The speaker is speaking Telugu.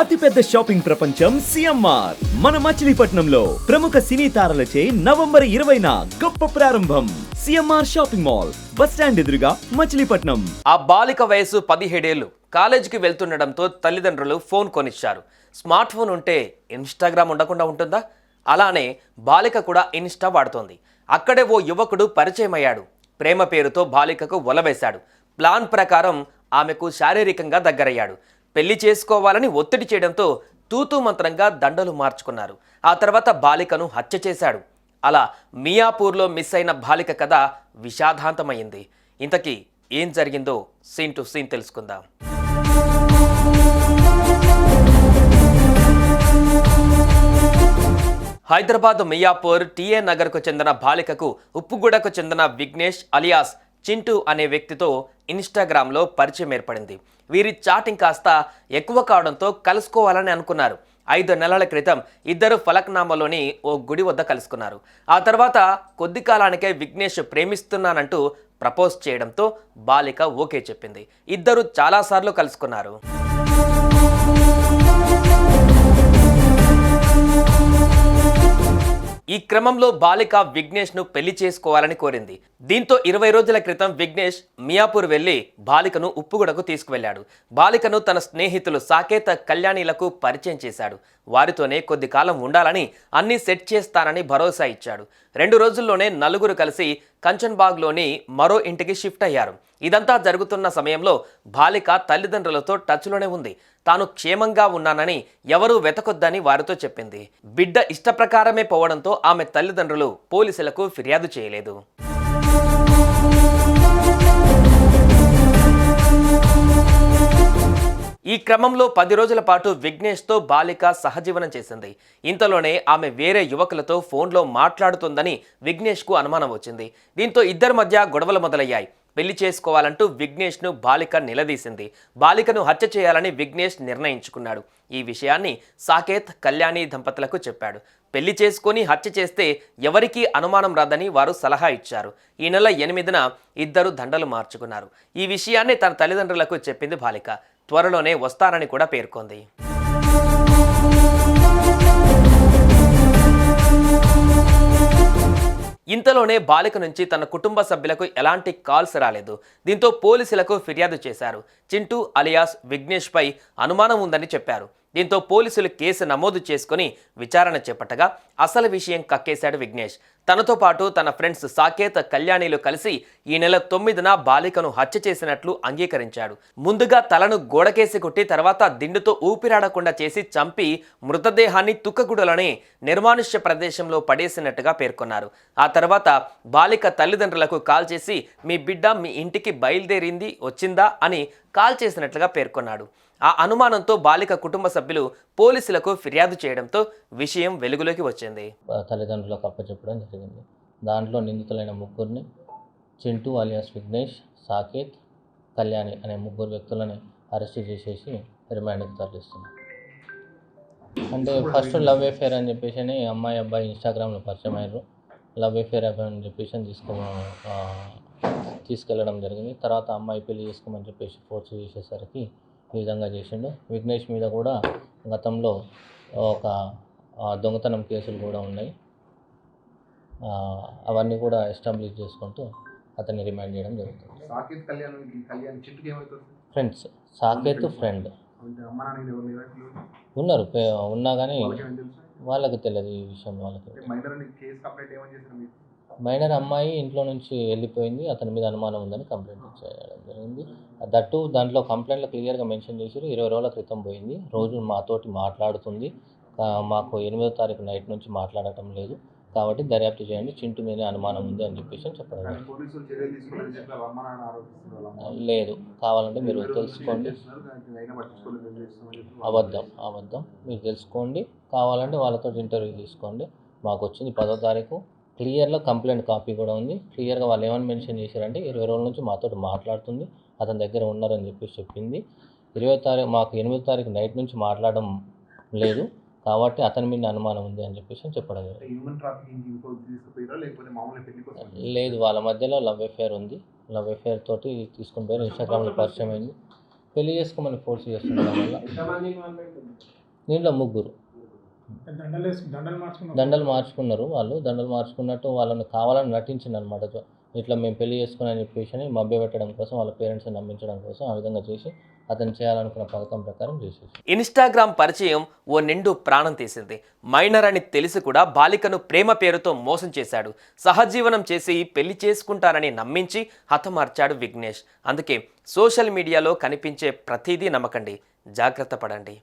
అతిపెద్ద షాపింగ్ ప్రపంచం సిఎంఆర్. మన మచిలీపట్నంలో ప్రముఖ సినీ తారలచే నవంబర్ ఇరవైన గొప్ప ప్రారంభం. CMR shopping mall. Bus stand ఎదురుగా మచిలీపట్నం. ఆ బాలిక వయసు పదిహేడేళ్ళు కాలేజీకి వెళ్తుండడంతో తల్లిదండ్రులు ఫోన్ కొనిచ్చారు. స్మార్ట్ ఫోన్ ఉంటే ఇన్స్టాగ్రామ్ ఉండకుండా ఉంటుందా? అలానే బాలిక కూడా ఇన్స్టా వాడుతోంది. అక్కడే ఓ యువకుడు పరిచయం అయ్యాడు ప్రేమ పేరుతో బాలికకు వలవేశాడు ప్లాన్ ప్రకారం ఆమెకు శారీరకంగా దగ్గరయ్యాడు. పెళ్ళి చేసుకోవాలని ఒత్తిడి చేయడంతో తూతూ మంత్రంగా దండలు మార్చుకున్నారు. ఆ తర్వాత బాలికను హత్య చేశాడు. అలా మియాపూర్లో మిస్ అయిన బాలిక కథ విషాదాంతమైంది ఇంతకీ ఏం జరిగిందో సీన్ టు సీన్ తెలుసుకుందాం. హైదరాబాద్ మియాపూర్ టీఏ నగర్కు చెందిన బాలికకు ఉప్పుగూడకు చెందిన విఘ్నేష్ అలియాస్ చింటూ అనే వ్యక్తితో ఇన్స్టాగ్రామ్లో పరిచయం ఏర్పడింది. వీరి చాటింగ్ కాస్త ఎక్కువ కావడంతో కలుసుకోవాలని అనుకున్నారు. ఐదు నెలల క్రితం ఇద్దరు ఫలక్నామాలోని ఓ గుడి వద్ద కలుసుకున్నారు. ఆ తర్వాత కొద్ది కాలానికే విఘ్నేష్ ప్రేమిస్తున్నానంటూ ప్రపోజ్ చేయడంతో బాలిక ఓకే చెప్పింది. ఇద్దరు చాలాసార్లు కలుసుకున్నారు. ఈ క్రమంలో బాలిక విఘ్నేష్ను పెళ్ళి చేసుకోవాలని కోరింది. దీంతో ఇరవై రోజుల క్రితం విఘ్నేష్ మియాపూర్ వెళ్ళి బాలికను ఉప్పుగూడకు తీసుకువెళ్ళాడు బాలికను తన స్నేహితులు సాకేత కళ్యాణిలకు పరిచయం చేశాడు. వారితోనే కొద్ది కాలం ఉండాలని అన్నీ సెట్ చేస్తానని భరోసా ఇచ్చాడు. రెండు రోజుల్లోనే నలుగురు కలిసి కంచన్బాగ్లోని మరో ఇంటికి షిఫ్ట్ అయ్యారు. ఇదంతా జరుగుతున్న సమయంలో బాలిక తల్లిదండ్రులతో టచ్లోనే ఉంది. తాను క్షేమంగా ఉన్నానని ఎవరూ వెతకొద్దని వారితో చెప్పింది. బిడ్డ ఇష్టప్రకారమే పోవడంతో ఆమె తల్లిదండ్రులు పోలీసులకు ఫిర్యాదు చేయలేదు. ఈ క్రమంలో పది రోజుల పాటు విఘ్నేష్తో బాలిక సహజీవనం చేసింది. ఇంతలోనే ఆమె వేరే యువకులతో ఫోన్లో మాట్లాడుతుందని విఘ్నేష్కు అనుమానం వచ్చింది. దీంతో ఇద్దరి మధ్య గొడవలు మొదలయ్యాయి. పెళ్ళి చేసుకోవాలంటూ విఘ్నేష్ను బాలిక నిలదీసింది. బాలికను హత్య చేయాలని విఘ్నేష్ నిర్ణయించుకున్నాడు. ఈ విషయాన్ని సాకేత్ కళ్యాణి దంపతులకు చెప్పాడు. పెళ్ళి చేసుకొని హత్య చేస్తే ఎవరికీ అనుమానం రాదని వారు సలహా ఇచ్చారు. ఈ నెల ఎనిమిదిన ఇద్దరు దండలు మార్చుకున్నారు. ఈ విషయాన్ని తన తల్లిదండ్రులకు చెప్పింది బాలిక. త్వరలోనే వస్తానని కూడా పేర్కొంది. ఇంతలోనే బాలిక నుంచి తన కుటుంబ సభ్యులకు ఎలాంటి కాల్స్ రాలేదు. దీంతో పోలీసులకు ఫిర్యాదు చేశారు. చింటూ అలియాస్ విఘ్నేష్ పై అనుమానం ఉందని చెప్పారు. దీంతో పోలీసులు కేసు నమోదు చేసుకుని విచారణ చేపట్టగా అసలు విషయం కక్కేశాడు విఘ్నేష్. తనతో పాటు తన ఫ్రెండ్స్ సాకేత కళ్యాణిలు కలిసి ఈ నెల తొమ్మిదిన బాలికను హత్య చేసినట్లు అంగీకరించాడు. ముందుగా తలను గోడకేసి కొట్టి తర్వాత దిండుతో ఊపిరాడకుండా చేసి చంపి మృతదేహాన్ని తుక్కగుడలని నిర్మానుష్య ప్రదేశంలో పడేసినట్టుగా పేర్కొన్నారు. ఆ తర్వాత బాలిక తల్లిదండ్రులకు కాల్ చేసి మీ బిడ్డ మీ ఇంటికి బయలుదేరింది వచ్చిందా? అని కాల్ చేసినట్లుగా పేర్కొన్నాడు. ఆ అనుమానంతో బాలిక కుటుంబ సభ్యులు పోలీసులకు ఫిర్యాదు చేయడంతో విషయం వెలుగులోకి వచ్చింది. తల్లిదండ్రులకు అప్పచెప్పడం జరిగింది. దాంట్లో నిందితులైన ముగ్గురిని చింటూ అలియాస్ విఘ్నేష్ సాకేత్ కళ్యాణి అనే ముగ్గురు వ్యక్తులని అరెస్ట్ చేసేసి రిమాండ్కి తరలిస్తున్నాం అంటే ఫస్ట్ లవ్ ఎఫేర్ అని చెప్పేసి అని అమ్మాయి అబ్బాయి ఇన్స్టాగ్రామ్లో పరిచయం అయ్యారు. లవ్ అఫేర్ అని చెప్పేసి అని తీసుకో తీసుకెళ్ళడం జరిగింది. తర్వాత అమ్మాయి పెళ్ళి చేసుకోమని చెప్పేసి ఫోర్స్ చేసేసరికి ఈ విధంగా చేసిండు. విఘ్నేష్ మీద కూడా గతంలో ఒక దొంగతనం కేసులు కూడా ఉన్నాయి. అవన్నీ కూడా ఎస్టాబ్లిష్ చేసుకుంటూ అతన్ని రిమాండ్ చేయడం జరుగుతుంది. సాకేత్ కళ్యాణ్ కళ్యాణ్ చిట్టుకి ఏమవుతుంది? Friends Saketh friend. ఉన్నారు ఉన్నా కానీ వాళ్ళకి తెలియదు ఈ విషయం వాళ్ళకి మైనర్ అమ్మాయి ఇంట్లో నుంచి వెళ్ళిపోయింది. అతని మీద అనుమానం ఉందని కంప్లైంట్ చేయడం జరిగింది. దట్టు దాంట్లో కంప్లైంట్లో క్లియర్గా మెన్షన్ చేశారు ఇరవై రోజుల క్రితం పోయింది. రోజు మాతోటి మాట్లాడుతుంది. మాకు ఎనిమిదో తారీఖు నైట్ నుంచి మాట్లాడటం లేదు. కాబట్టి దర్యాప్తు చేయండి. చింటు మీద అనుమానం ఉంది అని చెప్పేసి చెప్పడం. లేదు. కావాలంటే మీరు తెలుసుకోండి. అబద్ధం అబద్ధం. మీరు తెలుసుకోండి. కావాలంటే వాళ్ళతో ఇంటర్వ్యూ తీసుకోండి. మాకు వచ్చింది పదో తారీఖు. క్లియర్లో కంప్లైంట్ కాపీ కూడా ఉంది. క్లియర్గా వాళ్ళు ఏమని మెన్షన్ చేశారంటే ఇరవై రోజుల నుంచి మాతో మాట్లాడుతుంది. అతని దగ్గర ఉన్నారని చెప్పేసి చెప్పింది. ఇరవై తారీఖు మాకు ఎనిమిదో తారీఖు నైట్ నుంచి మాట్లాడడం లేదు. కాబట్టి అతని మీద అనుమానం ఉంది అని చెప్పేసి చెప్పడం లేదు వాళ్ళ మధ్యలో లవ్ అఫేర్ ఉంది. లవ్ అఫేర్ తోటి తీసుకుని పోయారు. ఇన్స్టాగ్రామ్లో పరిచయం అయింది. పెళ్ళి చేసుకోమని ఫోర్స్ వల్ల. దీంట్లో ముగ్గురు. దండలు మార్చుకున్నారు వాళ్ళు. దండలు మార్చుకున్నట్టు వాళ్ళని కావాలని నటించింది అనమాట ఇట్లా మేము పెళ్ళి చేసుకుని అని చెప్పేసి మభ్య పెట్టడం కోసం వాళ్ళ పేరెంట్స్ని నమ్మించడం కోసం ఆ విధంగా చేసి అతను చేయాలనుకున్న పథకం ప్రకారం చేసేసి. ఇన్స్టాగ్రామ్ పరిచయం ఓ నిండు ప్రాణం తీసింది. మైనర్ అని తెలిసి కూడా బాలికను ప్రేమ పేరుతో మోసం చేశాడు. సహజీవనం చేసి పెళ్ళి చేసుకుంటానని నమ్మించి హతమార్చాడు విఘ్నేష్. అందుకే సోషల్ మీడియాలో కనిపించే ప్రతిదీ నమ్మకండి. జాగ్రత్త పడండి.